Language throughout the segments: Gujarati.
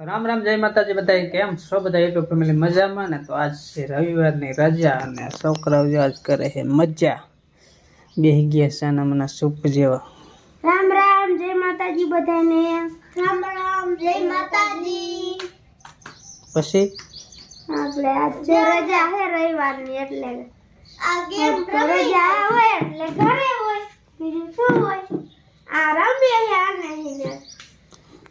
રામ રામ જય માતાજી બધા કેમ છો બધા યુટ્યુબ ફેમિલી મજામાં ને તો આજ છે રવિવારની રજા અને છોકરાઓ જે આજ કરે છે મજા. બેહી ગયા સાનામના સૂપ જેવા. રામ રામ જય માતાજી બધાને. રામ રામ જય માતાજી. પછી? આપણે આજે રજા છે રવિવારની એટલે. તો રજા હોય એટલે ઘરે હોય બીજું શું હોય? આ રમીએ છે આને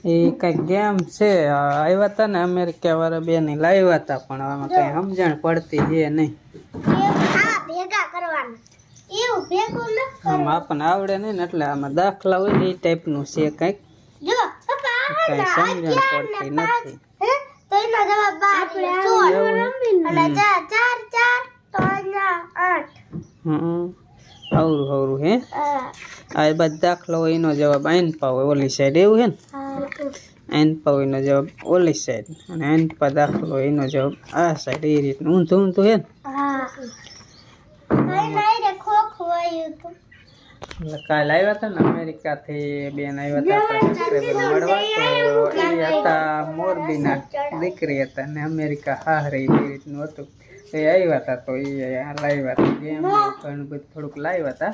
એ કઈ ગેમ છે. આ આવ્યા હતા ને અમેરિકા વાળા બે ને લાવ્યા હતા પણ આમાં કઈ સમજણ પડતી છે નહીં. આ ભેગા કરવાના. એવું ભેગું ન આમ આપણને આવડે નહીં ને એટલે આમાં દાખલા હોય એ ટાઈપનું છે કંઈક. જો કઈ સમજણ પડતી નથી. હમ. આવરું હવરું હે? આ, એ બાદ દાખલો એનો જવાબ આઈન પાવ ઓલી સાઈડ એવું હે ને? આઈન પાવ એનો જવાબ ઓલી સાઈડ અને આઈન પા દાખલો એનો જવાબ આ સાઈડ એ રીતનું ઊંધું ઊંધું હે ને? હા. કાલ આવ્યા હતા ને અમેરિકાથી બેન આવ્યા હતા સબસ્ક્રાઈબર મળવા તો એ હતા મોરબીના દીકરી હતા ને અમેરિકા હારે એ રીતનું હતું. તો એ આવ્યા હતા તો એ આ લાવ્યા હતા ગેમ ઘણું બધું થોડુંક લાવ્યા હતા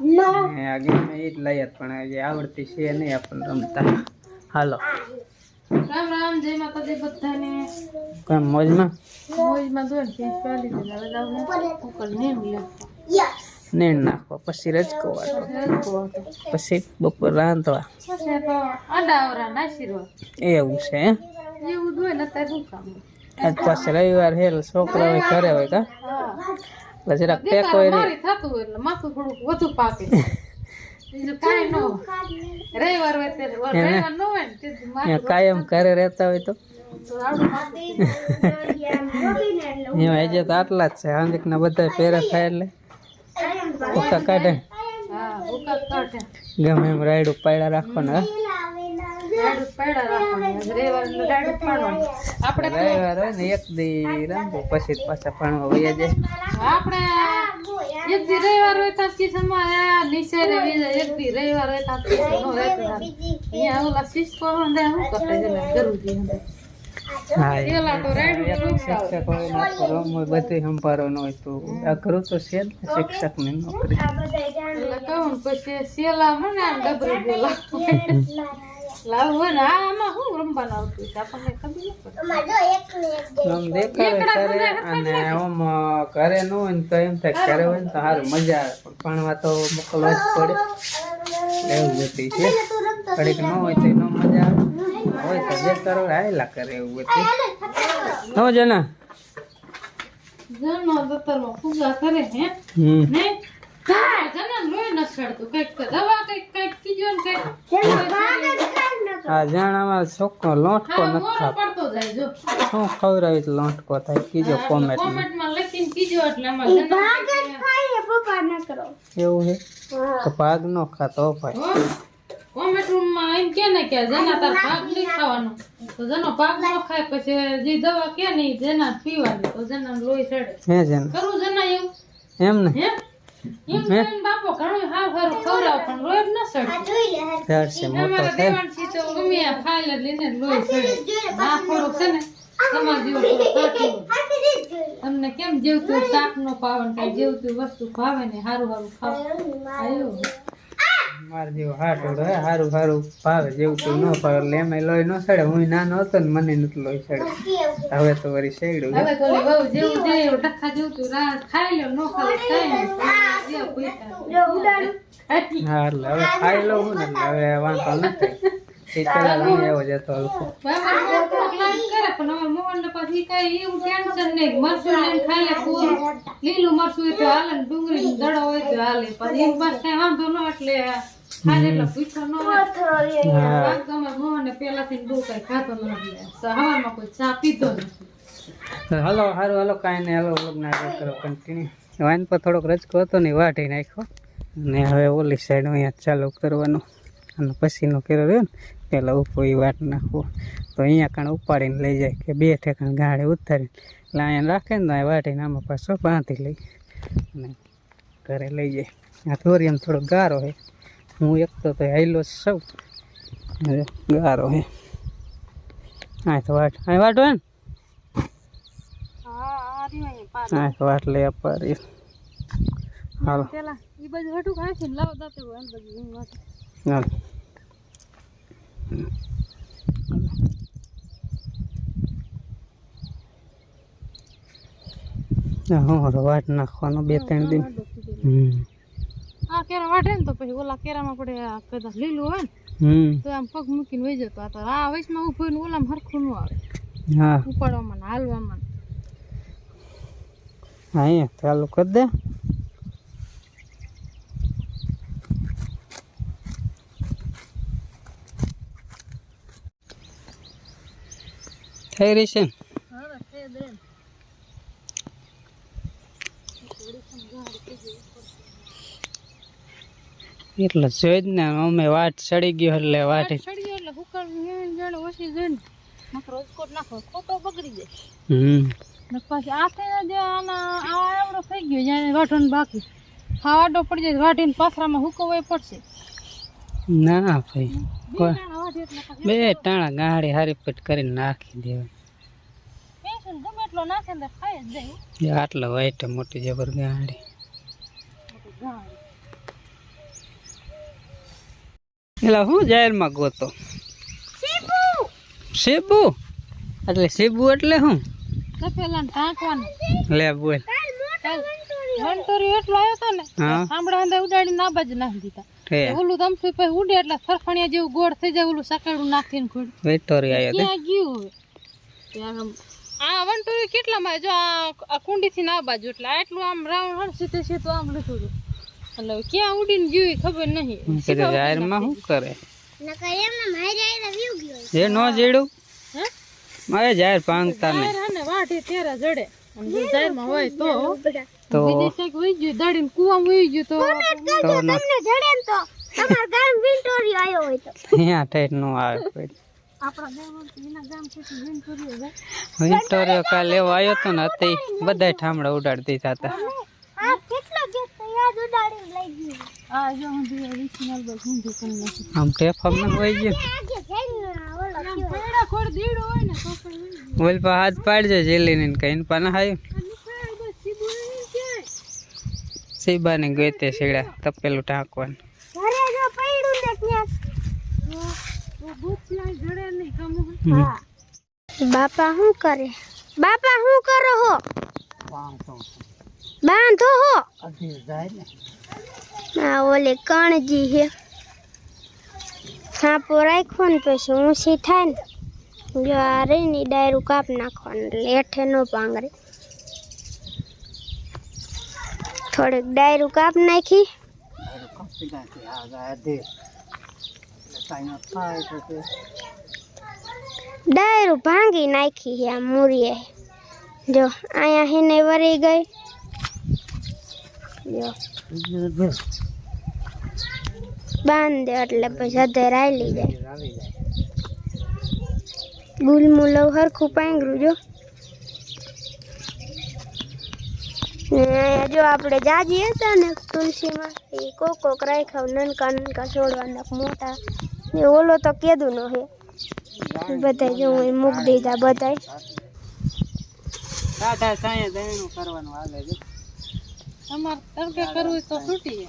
નો. આ ગેમ એ જ લાવ્યા હતા, પણ એ આવડતી છે નહીં આપણને રમતા. હાલો. રામ રામ જય માતાજી બધાને. કેમ મોજમાં? મોજમાં દોડ કે ચાલી દે હવે જાવ ઉપર નેમ લે યસ. નાખવા પછી રજકો વાટો. પછી બપોર રાંધવા. એવું છે? એવું જ ને અત્યારે કામ આજ પાછળ રવિવાર હે એટલે છોકરા હોય ઘરે હોય કા? એટલે જરાક ટેકો હોય નહીં થતું એટલે માથું થોડુંક વધુ પાકે. ન ન ને કાયમ ઘરે રહેતા હોય તો. એમાં હજે તો આટલા જ છે. હાંજકના બધા પેરા થાય એટલે. ભૂકા કાઢે. ગમે એમ રાયડું પાયડા રાખવાના હા? આપણે તો રવિવાર હોય ને એક દી રમવું પછી પાછા ભણવા વયા જાય. આપણે એક દી રવિવાર હોય તો કિશનમાં નીચે ને એક દી રવિવાર હોય તો કિશન નો રહેતો અહીંયા ઓલા શિસ્તો ને કરતા જરૂરી હા એ તો રાયડું એક શિક્ષક હોય. ને હોય તો. અઘરું તો છે જ ને શિક્ષકની નોકરી. એટલે કહું પછી સેલા મને આમ ડબરી બોલા ઘરે ન હોય ને તો એમ થાય ઘરે હોય ને તો સારું મજા આવે. પણ ભણવા તો મોકલવા જ પડે. એવું બધી છે. ન હોય તો ન મજા આવે. હોય તો જે કરો આવેલા કરે એવું બધી. ન જના. જન્મ દત્તરમાં પૂજા કરે હે. ને? હા જન્મ લોહી ન સડતું કંઈક દવા કંઈક કંઈક કીજો ને કંઈક. આ જાણામાં છોકરો લોટકો નથી થતો પડતો જાય જો. શું ખવડાવી તો લોટકો થાય? કીજો કોમેન્ટ કોમેન્ટમાં લખીને કીજો એટલે અમારે ખાઈએ પપ્પા ન કરો. એવું છે? તો ભાગ નો ખાતો ભાઈ. હો, કોમેન્ટમાં એમ કે ને કે જેના તાર ભાગ નહીં ખાવાનો. તો જેનો ભાગ ન ખાય પછી જે દવા કે નહીં જેના પીવાની તો જેના લોહી ચડે. હે છે ને કરું જેના એવું? એમ ને? હે? એમ બાપો ઘણું હાવ હારું ખવડાવ પણ લોહી જ ન લે અમારા તો ગમે આ ખાઈ લે લઈને લોહી ચડે આ થોડુંક છે ને તમારા જેવું તમને કેમ જેવતું શાક નો પાવન કાંઈ જેવતું વસ્તુ ભાવે ને હારું હારું ખાવ. આયું મારે જેવો હાટ હે હારું હારું ભાવે જેવું તું ન ભાવે. એટલે એમાં લોહી ન સડે હું નાનો હતો ને મને નથી લોહી સડે હવે તો વળી સડ્યું હવે તો વહુ જેવું દે એવું જેવું તું રા ખાઈ લો ન ખાઈ હા એટલે હવે ખાઈ લઉં હું ને હવે વાંધો નથી. એવો જતો તો લીલું હોય હાલે ડુંગળી દડો હોય તો હાલે પછી એમ બસ કાંઈ વાંધો ન એટલે હાલો હારું હાલો કાંઈ નહીં. હાલો વ્લોગના ના કરો કન્ટિન્યુ વાઇન પર થોડોક રજકો હતો ને વાટી નાખ્યો. ને હવે ઓલી સાઈડ અહીંયા ચાલુ કરવાનું. અને પછીનો કર્યો રહ્યો ને પહેલાં ઉપર એ વાટ નાખવો. તો અહીંયા કાણ ઉપાડીને લઈ જાય કે બે ઠેકાણ ગાડે ઉતારીને. એટલે અહીંયા રાખે ને તો વાટીને આમાં પાછો બાંધી લઈ. અને ઘરે લઈ જાય. આ થોરી એમ થોડો ગારો છે. હું એક તો હાઈલો સૌ ગારો હે. આ તો વાટ અહીં હોય ને? હા આ તો વાટ લઈ રહી હાલો. ઈ બાજુ હટું ખાય છે ને દાતે હોય આ બાજુ હું વાત હા વાટ નાખવાનો બે ત્રણ દિન. હમ. આ કેરા વાટે ને તો પછી ઓલા કેરામાં પડે કદાચ લીલું હોય ને તો આમ પગ મૂકીને વહી જતો આ તો આ વયસમાં ઊભો ને ઓલામાં હરખું ન આવે. હા. ઉપાડવામાં ને હાલવામાં અહીંયા ચાલુ કરી દે. થઈ રહી છે એટલે જોઈ જ ને અમે વાટ ચડી ગયો એટલે વાટ ચડી ગયો એટલે હેણ જણ ઓછી જોઈને નકર રાજકોટ નાખો ખોટો બગડી જાય હમ. પછી આ જે આના આ એવડો થઈ ગયો જાણે વાટવાનું બાકી. ખાવાડો પડી જાય વાટીને પાથરામાં હુકવવો પડશે. ના ભાઈ બે ટાણા ગાડી હારી પટ કરીને નાખી દેવાય. ગમે એટલો નાખે ને ખાઈ જ જાય. આટલો વાઈટ મોટી જબર ગાડી. એટલે હું જાહેરમાં ગોતો. શેબુ! એટલે શેબુ એટલે શું લે બોલ. વંટોરી એટલો આવ્યો હતો ને સાંભળા અંદર ઉડાડીને ના બાજુ નાખી દીધા. ઓલું તમસું પછી ઉડે એટલે સરફણિયા જેવું ગોળ થઈ જાય ઓલું સકાડું નાખીને ખોડ વેટોરી આવ્યો તે. ગયું હવે? ત્યાં આ વંટોરી કેટલામાં જો આ આ કુંડીથી ના બાજુ એટલે આટલું આમ રાઉન્ડ સીધે સીધું આમ લીધું હતું એટલે ક્યાં ઉડીને ગયું ખબર નહીં. હું કીધું જાહેરમાં શું કરે? જે નો જેડું? હે? મારે જાહેર પાંગતા જાહેર ને વાઢે તેરા જડે. અને જો જાહેરમાં હોય તો તો ક્યાંક વહી ગયું દડીને કુવા વહી ગયું તો તો તમને જડે તો. તમાર ગામ વિન્ટોરી આવ્યો હોય તો. અહીંયા ઠેઠ નો આવે કોઈ. વિક્ટોરિયો કાલ લેવો આવ્યો તો ને હતી બધા ઠામડા ઉડાડતી હતા આ કેટલો ગેસ તો યાદ ઉડાડીને લઈ ગયું આ જો હું દીવા વિછીનાલ બસ ઊંધું કરી નાખું આમ ટેપ ન હોય જઈને ઓલો હોય પા હાથ પાડજે જેલીને કઈ પા ના આવ્યું આ નીકળે બસ સીધું સીબાને ગોતે સીડા તપેલું ટાંકવાનું ઘરે જો પડ્યું ને ત્યાં. તો ભૂત સિવાય જડે નહીં કમું હમ. બાપા શું કરે? બાપા શું કરો હો? બાંધો. હો? આ ઓલે કણજી હે સાપો રાખ્યો ને પછી ઊંચી થાય ને જો આ રહી ડાયરું કાપ નાખવાનું એટલે એઠે નો પાંગરે. થોડીક ડાયરું કાપ નાખી. ડાયરું ભાંગી નાખી છે આ મૂરીએ. જો અહીંયા હિને વરી ગઈ. જો બાંધ દે એટલે પછી અધે રાયલી જાય. ગુલમુલવ હરખું પાંગરું, જો. જો આપણે જાજી હતા ને તુલસીમાં, એ કોક કોક રાખ્યા નનકા નનકા છોડવાના મોટા. એ ઓલો તો કેદું નો હે બધા જો હું મૂક દીધા બધા કરવાનું હાલે તમારે તડકે કરવું તો છૂટી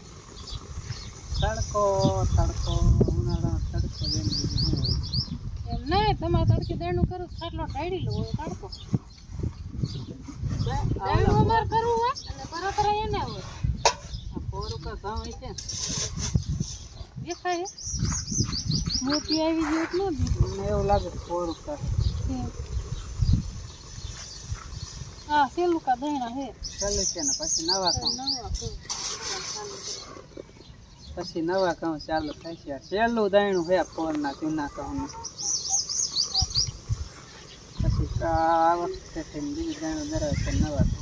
તડકો તડકો ઉનાળાનો તડકો હોય? એમ નહીં તમારે તડકે દેણું કરવું તો ખાટલો ઢાળી લો તડકો. દેણું અમારે કરવું હોય અને બરાબર એને હોય. આ ઉપર ઘઉં હોય છે. દેખાય? હે? આવી ગયું એટલું એવું લાગે પોરું કા હા સેલું કા દહીણા હે ચાલે છે ને પછી નવા ઘઉં પછી નવા કહું ચાલુ થાય છે છેલ્લું દાયણું હે પોરના જૂના ઘઉંનું પછી આ વખતે બીજું દાયણું ધરાવે છે નવા